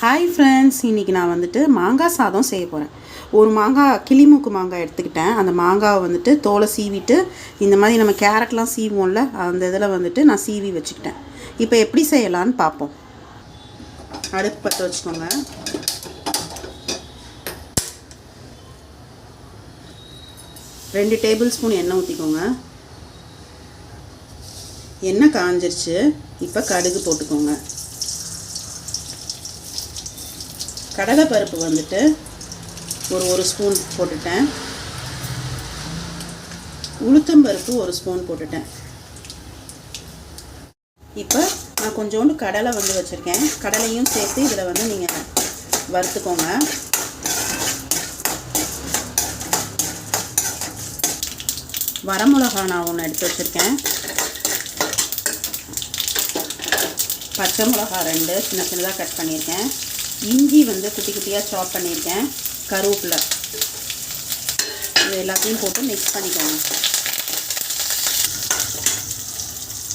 Hi friends இன்றைக்கி நான் வந்துட்டு மாங்காய் சாதம் செய்ய போகிறேன் ஒரு மாங்காய் கிளிமூக்கு மாங்காய் எடுத்துக்கிட்டேன். அந்த மாங்காவை வந்துட்டு தோலை சீவிட்டு இந்த மாதிரி நம்ம கேரட்லாம் சீவோம்ல அந்த இதில் வந்துட்டு நான் சீவி வச்சுக்கிட்டேன். இப்போ எப்படி செய்யலான்னு பார்ப்போம். அடுப்பு பற்ற வச்சுக்கோங்க. ரெண்டு டேபிள் ஸ்பூன் எண்ணெய் ஊற்றிக்கோங்க எண்ணெய் காஞ்சிருச்சு. இப்போ கடுகு போட்டுக்கோங்க. கடலைப்பருப்பு வந்துட்டு ஒரு ஒரு ஸ்பூன் போட்டுட்டேன். உளுத்தம்பருப்பு ஒரு ஸ்பூன் போட்டுட்டேன். இப்போ நான் கொஞ்சோண்டு கடலை வந்து வச்சுருக்கேன். கடலையும் சேர்த்து இதில் வந்து நீங்கள் வறுத்துக்கோங்க. வரமிளகா நான் ஒன்று எடுத்து வச்சுருக்கேன். பச்சை மிளகா ரெண்டு சின்ன சின்னதாக கட் பண்ணியிருக்கேன். இஞ்சி வந்து குட்டி குட்டியாக சாப் பண்ணியிருக்கேன். கருவேப்பிலை. இது எல்லாத்தையும் போட்டு மிக்ஸ் பண்ணிக்கோங்க.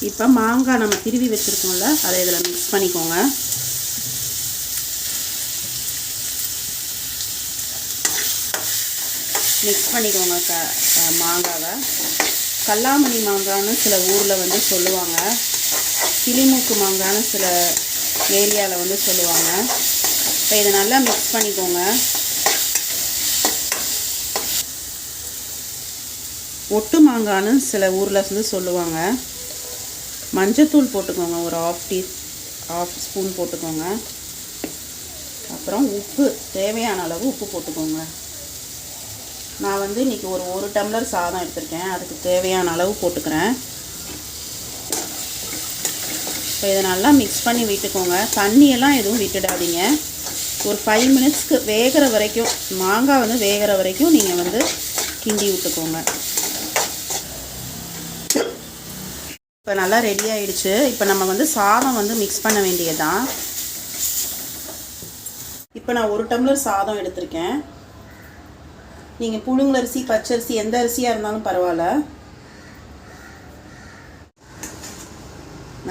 இப்போ மாங்காய் நம்ம திருவி வச்சுருக்கோம்ல அதை இதில் மிக்ஸ் பண்ணிக்கோங்க. மிக்ஸ் பண்ணிக்கோங்க க மாங்காவை. கல்லாமணி மாங்கான்னு சில ஊரில் வந்து சொல்லுவாங்க. கிளிமூக்கு மாங்கான்னு சில ஏரியாவில் வந்து சொல்லுவாங்க. இப்போ இதை நல்லா மிக்ஸ் பண்ணிக்கோங்க. ஒட்டு மாங்கான்னு சில ஊரில் வந்து சொல்லுவாங்க. மஞ்சத்தூள் போட்டுக்கோங்க ஒரு ஆஃப் டீ ஆஃப் ஸ்பூன் போட்டுக்கோங்க. அப்புறம் உப்பு தேவையான அளவு உப்பு போட்டுக்கோங்க. நான் வந்து இன்றைக்கி ஒரு ஒரு டம்ளர் சாதம் எடுத்திருக்கேன். அதுக்கு தேவையான அளவு போட்டுக்கிறேன். இப்போ இதை நல்லா மிக்ஸ் பண்ணி விட்டுக்கோங்க. தண்ணியெல்லாம் எதுவும் விட்டுடாதீங்க. ஒரு ஃபைவ் மினிட்ஸ்க்கு வேகிற வரைக்கும் மாங்காய் வந்து வேகிற வரைக்கும் நீங்கள் வந்து கிண்டி விட்டுக்கோங்க. இப்போ நல்லா ரெடி ஆயிடுச்சு. இப்போ நம்ம வந்து சாதம் வந்து மிக்ஸ் பண்ண வேண்டியதுதான். இப்போ நான் ஒரு டம்ளர் சாதம் எடுத்திருக்கேன். நீங்கள் புழுங்கலரிசி பச்சரிசி எந்த அரிசியாக இருந்தாலும் பரவாயில்ல.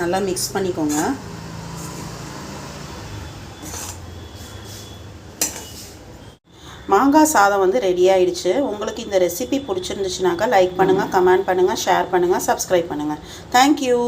நல்லா மிக்ஸ் பண்ணிக்கோங்க. மாங்காய் சாதம் வந்து ரெடி ஆயிடுச்சு. உங்களுக்கு இந்த ரெசிபி பிடிச்சிருந்துச்சுனாக்கா லைக் பண்ணுங்கள் கமெண்ட் பண்ணுங்கள் ஷேர் பண்ணுங்கள் சப்ஸ்கிரைப் பண்ணுங்கள் தேங்க்யூ